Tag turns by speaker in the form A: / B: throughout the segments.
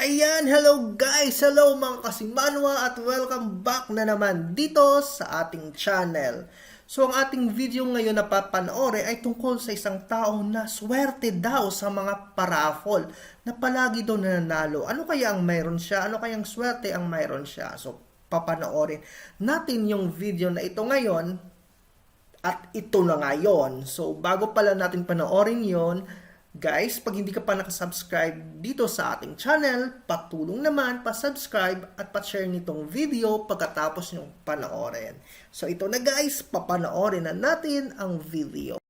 A: Ayan, hello guys! Hello mga kasimanwa at welcome back na naman dito sa ating channel. So ang ating video ngayon na papanoorin ay tungkol sa isang tao na swerte daw sa mga paraffol na palagi daw nananalo. Ano kaya ang mayroon siya? Ano kayang swerte ang mayroon siya? So papanoorin natin yung video na ito ngayon at ito na ngayon. So, bago pala natin panoorin yon, guys, pag hindi ka pa nakasubscribe dito sa ating channel, patulong naman, pa-subscribe at pa-share nitong video pagkatapos nyong panoorin. So, ito na guys, papanoorin na natin ang video.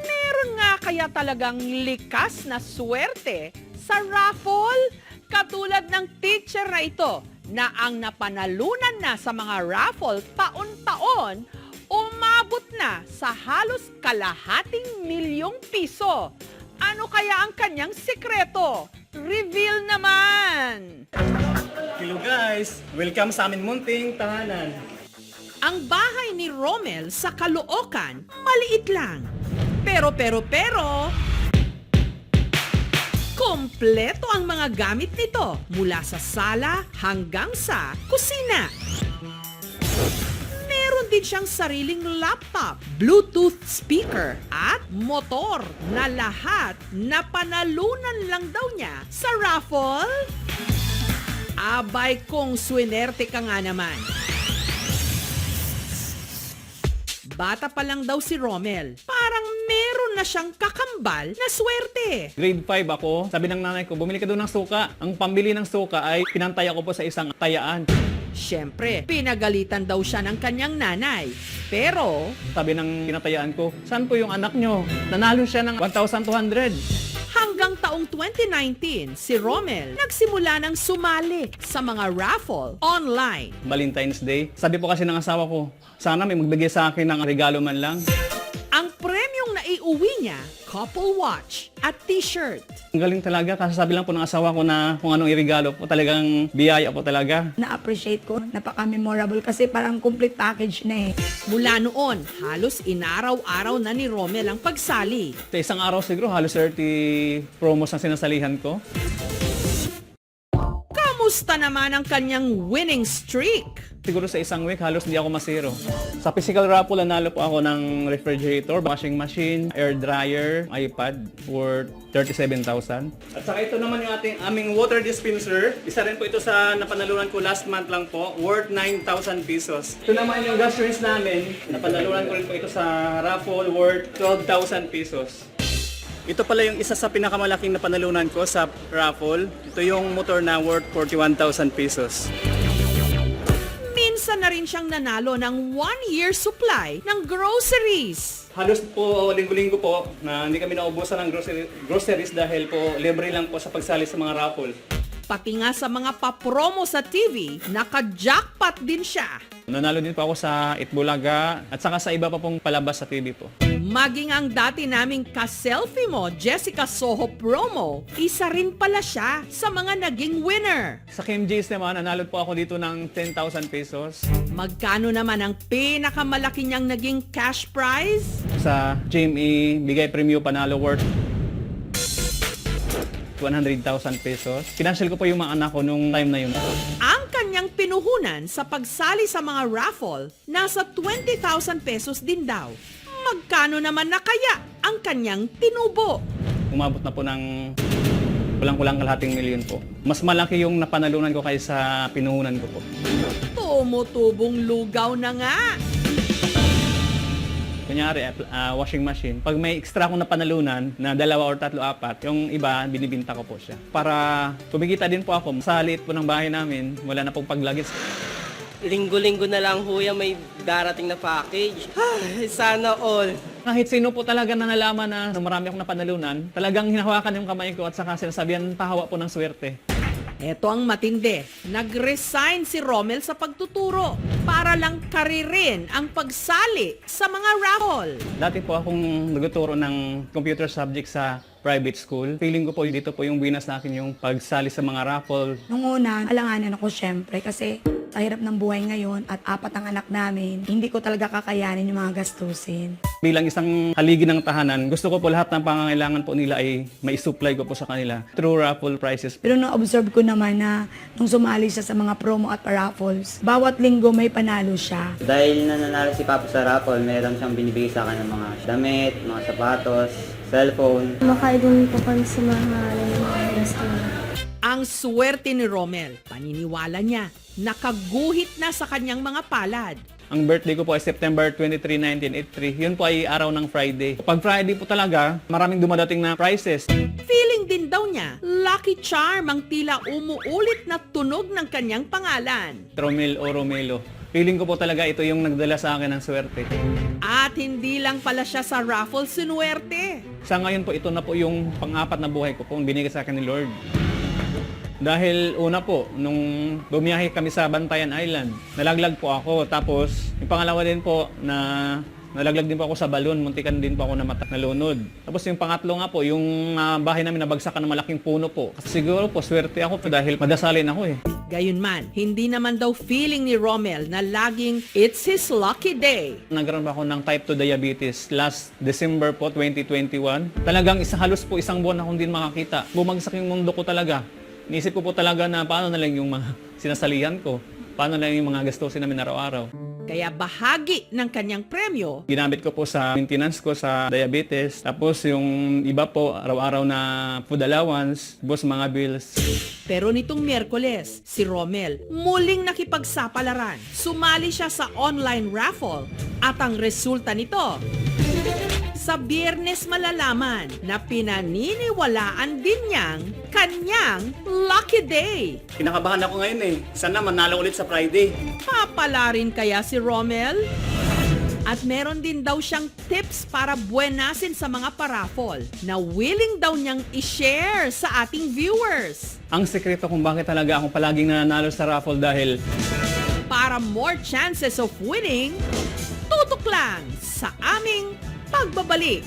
B: Meron nga kaya talagang likas na swerte sa raffle? Katulad ng teacher na ito na ang napanalunan na sa mga raffle taon-taon, umabot na sa halos kalahating milyong piso. Ano kaya ang kanyang sikreto? Reveal naman!
C: Hello guys! Welcome sa amin munting tahanan.
B: Ang bahay ni Romel sa Caloocan, maliit lang. Pero pero pero, kompleto ang mga gamit nito mula sa sala hanggang sa kusina. Din siyang sariling laptop, Bluetooth speaker at motor na lahat na panalunan lang daw niya sa raffle. Abay kung swinerte ka nga naman. Bata pa lang daw si Romel. Parang meron na siyang kakambal na swerte.
C: Grade 5 ako. Sabi ng nanay ko, bumili ka doon ng suka. Ang pambili ng suka ay pinantaya ko po sa isang tayaan.
B: Siyempre, pinagalitan daw siya ng kanyang nanay. Pero,
C: Sabi ng pinatayaan ko, saan po yung anak nyo? Nanalo siya ng 1,200.
B: hanggang taong 2019, si Romel nagsimula ng sumali sa mga raffle online.
C: Valentine's Day. Sabi po kasi ng asawa ko, sana may magbigay sa akin ng regalo man lang.
B: Ang premyong naiuwi niya, couple watch at t-shirt.
C: Ang galing talaga kasi sabi lang po ng asawa ko na kung anong irigalo po talagang biyaya po talaga.
D: na-appreciate ko. Napaka-memorable kasi parang complete package na eh.
B: Mula noon, halos inaraw-araw na ni Romel ang pagsali.
C: Sa isang araw siguro halos 30 promos ang sinasalihan ko.
B: Kamusta naman ang kanyang winning streak?
C: Siguro sa isang week, halos hindi ako masiro. Sa physical raffle, nanalo po ako ng refrigerator, washing machine, air dryer, iPad worth 37,000. At saka ito naman yung ating aming water dispenser. Isa rin po ito sa napanalunan ko last month lang po, worth 9,000 pesos. Ito naman yung gas rinse namin. Napanalunan ko rin po ito sa raffle worth 12,000 pesos. Ito pala yung isa sa pinakamalaking napanalunan ko sa raffle. Ito yung motor na worth 41,000 pesos.
B: Minsan na rin siyang nanalo ng one-year supply ng groceries.
C: Halos po linggo-linggo po na hindi kami naubusan ng groceries dahil po libre lang po sa pagsali sa mga raffle.
B: Pati nga sa mga papromo sa TV, naka-jackpot din siya.
C: Nanalo din po ako sa Itbulaga at saka sa iba pa pong palabas sa TV po.
B: Maging ang dati naming ka-selfie mo, Jessica Soho promo, isa rin pala siya sa mga naging winner.
C: Sa Kim J's naman, nanalo po ako dito ng 10,000 pesos.
B: Magkano naman ang pinakamalaki niyang naging cash prize?
C: Sa GME, bigay premium panalo worth 100,000 pesos. Financial ko po yung mga anak ko nung time na yun.
B: Ang kanyang pinuhunan sa pagsali sa mga raffle, nasa 20,000 pesos din daw. Magkano naman na kaya ang kanyang tinubo?
C: Umabot na po ng kulang-kulang kalahating milyon po. Mas malaki yung napanalunan ko kaysa pinuhunan ko po.
B: Tumutubong lugaw na nga.
C: Kunyari, ah, washing machine. Pag may extra akong napanalunan na dalawa or tatlo, apat, yung iba, binibinta ko po siya. Para kumikita din po ako. Sa liit po ng bahay namin, wala na pong paglagis.
E: linggo-linggo na lang ho yan may darating na package. Ay, sana all.
C: Kahit sino po talaga na nalaman na, na marami akong napanalunan, talagang hinahawakan yung kamay ko at saka sinasabihan, pahawa po ng swerte.
B: Eto ang matindi. Nag-resign si Rommel sa pagtuturo para lang karirin ang pagsali sa mga raffle.
C: Dati po akong nagtuturo ng computer subject sa private school. Feeling ko po dito po yung winas na akin yung pagsali sa mga raffle.
D: Nung una, alanganan ako syempre kasi Sa hirap ng buhay ngayon at apat ang anak namin, hindi ko talaga kakayanin yung mga gastusin.
C: Bilang isang haligi ng tahanan, gusto ko po lahat ng pangangailangan po nila ay mai-supply ko po sa kanila through raffle prices.
D: Pero na-observe ko naman na nung sumali siya sa mga promo at raffles, bawat linggo may panalo siya.
F: Dahil nananalo si Papa sa raffle, meron siyang binibigay sa akin ng mga damit, mga sapatos, cellphone.
G: Makaidun po kami sa mga mga restaurant.
B: Ang swerte ni Romel, paniniwala niya, nakaguhit na sa kanyang mga palad.
C: Ang birthday ko po ay September 23, 1983. Yun po ay araw ng Friday. Pag Friday po talaga, maraming dumadating na prizes.
B: Feeling din daw niya, lucky charm ang tila umuulit na tunog ng kanyang pangalan.
C: Romel o Romelo. Feeling ko po talaga ito yung nagdala sa akin ng swerte.
B: At hindi lang pala siya sa raffle sinuwerte.
C: Sa ngayon po, ito na po yung pang-apat na buhay ko po binigay sa akin ni Lord. Dahil una po, nung bumiyahe kami sa Bantayan Island, nalaglag po ako. Tapos, yung pangalawa din po na nalaglag din po ako sa balon, muntikan din po ako na matak nalunod. Tapos yung pangatlo nga po, yung ah, bahay namin nabagsakan ng malaking puno po. Kasi siguro po, swerte ako po dahil madasalin ako eh.
B: Gayunman, hindi naman daw feeling ni Romel na laging it's his lucky day.
C: Nagkaroon ba ako ng type 2 diabetes last December po 2021. Talagang isa halos po isang buwan akong din makakita. Bumagsak yung mundo ko talaga. Niisip ko po talaga na paano na lang yung mga sinasalihan ko. Paano na lang yung mga gastusin namin araw-araw.
B: Kaya bahagi ng kanyang premyo,
C: Ginamit ko po sa maintenance ko sa diabetes. Tapos yung iba po, araw-araw na food allowance, tapos mga bills.
B: pero nitong Miyerkules, si Romel muling nakipagsapalaran. Sumali siya sa online raffle at ang resulta nito, sa biyernes malalaman na pinaniniwalaan din niyang kanyang lucky day.
C: Kinakabahan ako ngayon eh. Sana manalo ulit sa Friday.
B: Papala rin kaya si Romel? At meron din daw siyang tips para buenasin sa mga paraffol na willing daw niyang i-share sa ating viewers.
C: Ang sekreto kung bakit talaga ako palaging nananalo sa raffle dahil
B: Para more chances of winning, tutok lang sa aming pagbabalik.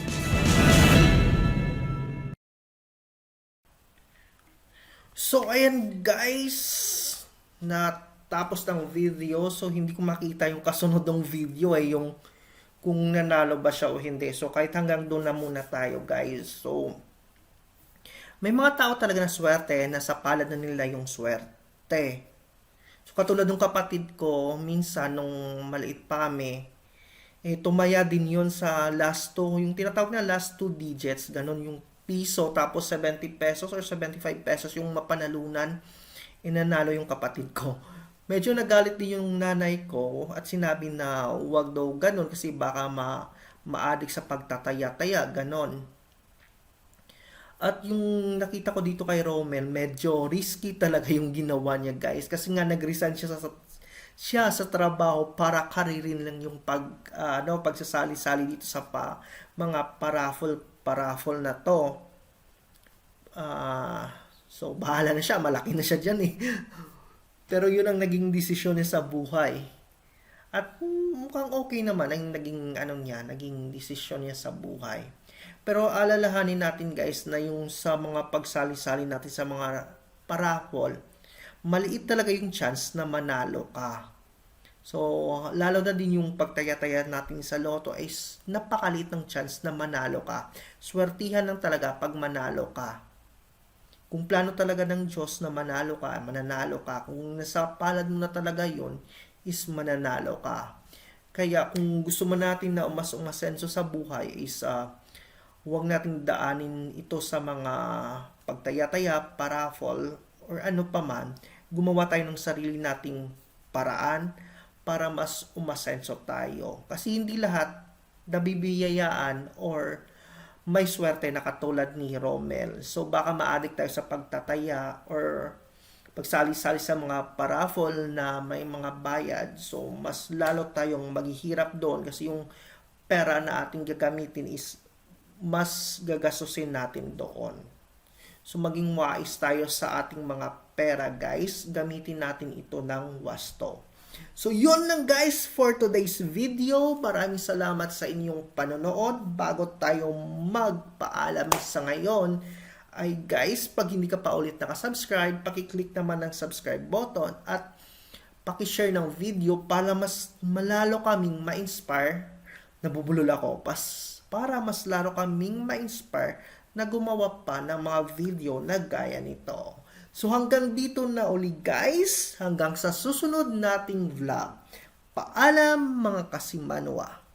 A: So, ayan guys, na tapos ng video, so hindi ko makita yung kasunod ng video eh, yung kung nanalo ba siya o hindi. So, kahit hanggang doon na muna tayo guys. So, may mga tao talaga na swerte, nasa palad na nila yung swerte. So, katulad ng kapatid ko, minsan nung maliit pa kami, eh, tumaya din yun sa last two, yung tinatawag na last two digits, ganun yung piso, tapos 70 pesos or 75 pesos yung mapanalunan, inanalo yung kapatid ko. Medyo nagalit din yung nanay ko at sinabi na wag daw ganun kasi baka ma maadik sa pagtataya-taya, ganon. At yung nakita ko dito kay Romel, medyo risky talaga yung ginawa niya guys. Kasi nga nag-resign siya sa, siya sa trabaho para karirin lang yung pag, ah, ano, pagsasali-sali dito sa pa, mga paraffle, paraffle na to. Ah, so, bahala na siya. Malaki na siya dyan eh. Pero yun ang naging desisyon niya sa buhay. At mm, mukhang okay naman ang naging ano niya, naging desisyon niya sa buhay. Pero alalahanin natin guys na yung sa mga pagsali-sali natin sa mga paraffol, maliit talaga yung chance na manalo ka. So, lalo na din yung pagtaya-taya natin sa loto is napakaliit ng chance na manalo ka. Swertihan lang talaga pag manalo ka. Kung plano talaga ng Diyos na manalo ka, mananalo ka. Kung nasa palad mo na talaga yon is mananalo ka. Kaya kung gusto mo natin na umas umasenso sa buhay is uh, huwag nating daanin ito sa mga pagtaya-taya, paraffol, or ano pa man. Gumawa tayo ng sarili nating paraan para mas umasenso tayo. Kasi hindi lahat nabibiyayaan or may swerte na katulad ni Romel. So baka ma-addict tayo sa pagtataya or pagsali-sali sa mga paraffol na may mga bayad. So mas lalo tayong maghihirap doon kasi yung pera na ating gagamitin is mas gagastusin natin doon. So maging wise tayo sa ating mga pera guys. Gamitin natin ito ng wasto. So yun lang guys for today's video. Maraming salamat sa inyong panonood. Bago tayo magpaalam sa ngayon, ay guys, pag hindi ka pa ulit nakasubscribe, pakiclick naman ng subscribe button at pakishare ng video para mas malalo kaming ma-inspire. Nabubulol ako pas para mas lalo kaming ma-inspire na gumawa pa ng mga video na gaya nito. So hanggang dito na uli guys, hanggang sa susunod nating vlog. Paalam mga kasimanwa.